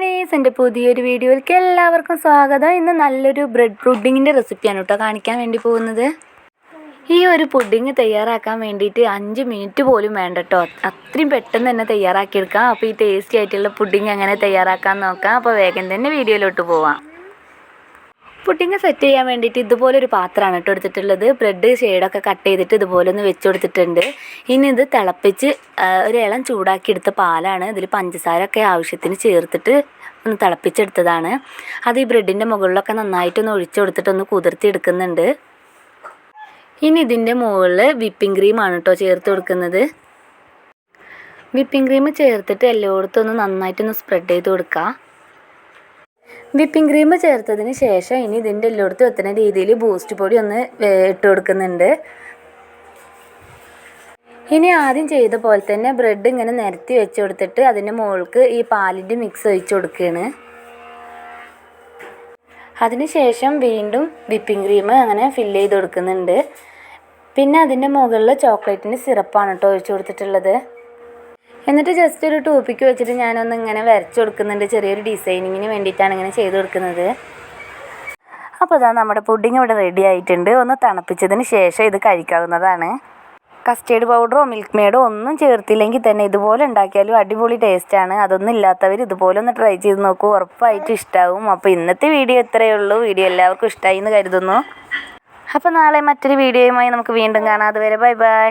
Monies എന്റെ പുതിയൊരു വീഡിയോയിലേക്ക് എല്ലാവർക്കും സ്വാഗതം. ഇന്ന് നല്ലൊരു ബ്രെഡ് പുഡിങ്ങിന്റെ റെസിപ്പിയാണ് കേട്ടോ കാണിക്കാൻ വേണ്ടി പോകുന്നത്. ഈ ഒരു പുഡിങ് തയ്യാറാക്കാൻ വേണ്ടിയിട്ട് അഞ്ച് മിനിറ്റ് പോലും വേണ്ട കേട്ടോ. അത്രയും പെട്ടെന്ന് തന്നെ തയ്യാറാക്കിയെടുക്കാം. അപ്പോൾ ഈ ടേസ്റ്റി ആയിട്ടുള്ള പുഡിങ് എങ്ങനെ തയ്യാറാക്കാൻ നോക്കാം. അപ്പോൾ വേഗം തന്നെ വീഡിയോയിലോട്ട് പോവാം. പുഡിങ് സെറ്റ് ചെയ്യാൻ വേണ്ടിയിട്ട് ഇതുപോലൊരു പാത്രമാണ് കേട്ടോ എടുത്തിട്ടുള്ളത്. ബ്രെഡ് ഷെയ്ഡൊക്കെ കട്ട് ചെയ്തിട്ട് ഇതുപോലെ ഒന്ന് വെച്ച് കൊടുത്തിട്ടുണ്ട്. ഇനി ഇത് തിളപ്പിച്ച് ഒരു ഇളം ചൂടാക്കി എടുത്ത പാലാണ് ഇതിൽ പഞ്ചസാര ഒക്കെ ആവശ്യത്തിന് ചേർത്തിട്ട് ഒന്ന് തിളപ്പിച്ചെടുത്തതാണ്. അത് ഈ ബ്രെഡിന്റെ മുകളിലൊക്കെ നന്നായിട്ടൊന്ന് ഒഴിച്ചു കൊടുത്തിട്ട് ഒന്ന് കുതിർത്തി എടുക്കുന്നുണ്ട്. ഇനി ഇതിന്റെ മുകളിൽ വിപ്പിംഗ് ക്രീമാണ് കേട്ടോ ചേർത്ത് കൊടുക്കുന്നത്. വിപ്പിംഗ് ക്രീം ചേർത്തിട്ട് എല്ലായിടത്തും ഒന്ന് നന്നായിട്ടൊന്ന് സ്പ്രെഡ് ചെയ്ത് കൊടുക്കുക വിപ്പിംഗ് ക്രീം ചേർത്തതിന് ശേഷം ഇനി ഇതിന്റെ എല്ലായിടത്തും എത്തുന്ന രീതിയിൽ ബൂസ്റ്റ് പൊടി ഒന്ന് ഇട്ട് കൊടുക്കുന്നുണ്ട്. ഇനി ആദ്യം ചെയ്ത പോലെ തന്നെ ബ്രെഡ് ഇങ്ങനെ നിരത്തി വെച്ച് കൊടുത്തിട്ട് അതിന്റെ മുകൾക്ക് ഈ പാലിന്റെ മിക്സ് ഒഴിച്ച് കൊടുക്കുകയാണ്. അതിനുശേഷം വീണ്ടും വിപ്പിംഗ് ക്രീം അങ്ങനെ ഫില്ല് ചെയ്ത് കൊടുക്കുന്നുണ്ട്. പിന്നെ അതിന്റെ മുകളിൽ ചോക്ലേറ്റിന്റെ സിറപ്പാണ് കേട്ടോ ഒഴിച്ച് കൊടുത്തിട്ടുള്ളത്. എന്നിട്ട് ജസ്റ്റ് ഒരു ടൂപ്പിക്ക് വെച്ചിട്ട് ഞാനൊന്ന് ഇങ്ങനെ വരച്ചു കൊടുക്കുന്നുണ്ട്. ചെറിയൊരു ഡിസൈനിങ്ങിന് വേണ്ടിയിട്ടാണ് ഇങ്ങനെ ചെയ്ത് കൊടുക്കുന്നത്. അപ്പോൾ ഇതാ നമ്മുടെ പുഡിങ് ഇവിടെ റെഡി ആയിട്ടുണ്ട്. ഒന്ന് തണുപ്പിച്ചതിന് ശേഷം ഇത് കഴിക്കാവുന്നതാണ്. കസ്റ്റേർഡ് പൗഡറോ മിൽക്ക് മെയ്ഡോ ഒന്നും ചേർത്തില്ലെങ്കിൽ തന്നെ ഇതുപോലെ ഉണ്ടാക്കിയാലും അടിപൊളി ടേസ്റ്റാണ് അതൊന്നും ഇല്ലാത്തവർ ഇതുപോലെ ഒന്ന് ട്രൈ ചെയ്ത് നോക്കൂ. ഉറപ്പായിട്ടും ഇഷ്ടമാവും അപ്പോൾ ഇന്നത്തെ വീഡിയോ ഇത്രയേ ഉള്ളൂ. വീഡിയോ എല്ലാവർക്കും ഇഷ്ടമായി എന്ന് കരുതുന്നു. അപ്പോൾ നാളെ മറ്റൊരു വീഡിയോയുമായി നമുക്ക് വീണ്ടും കാണാം. അതുവരെ ബൈ ബൈ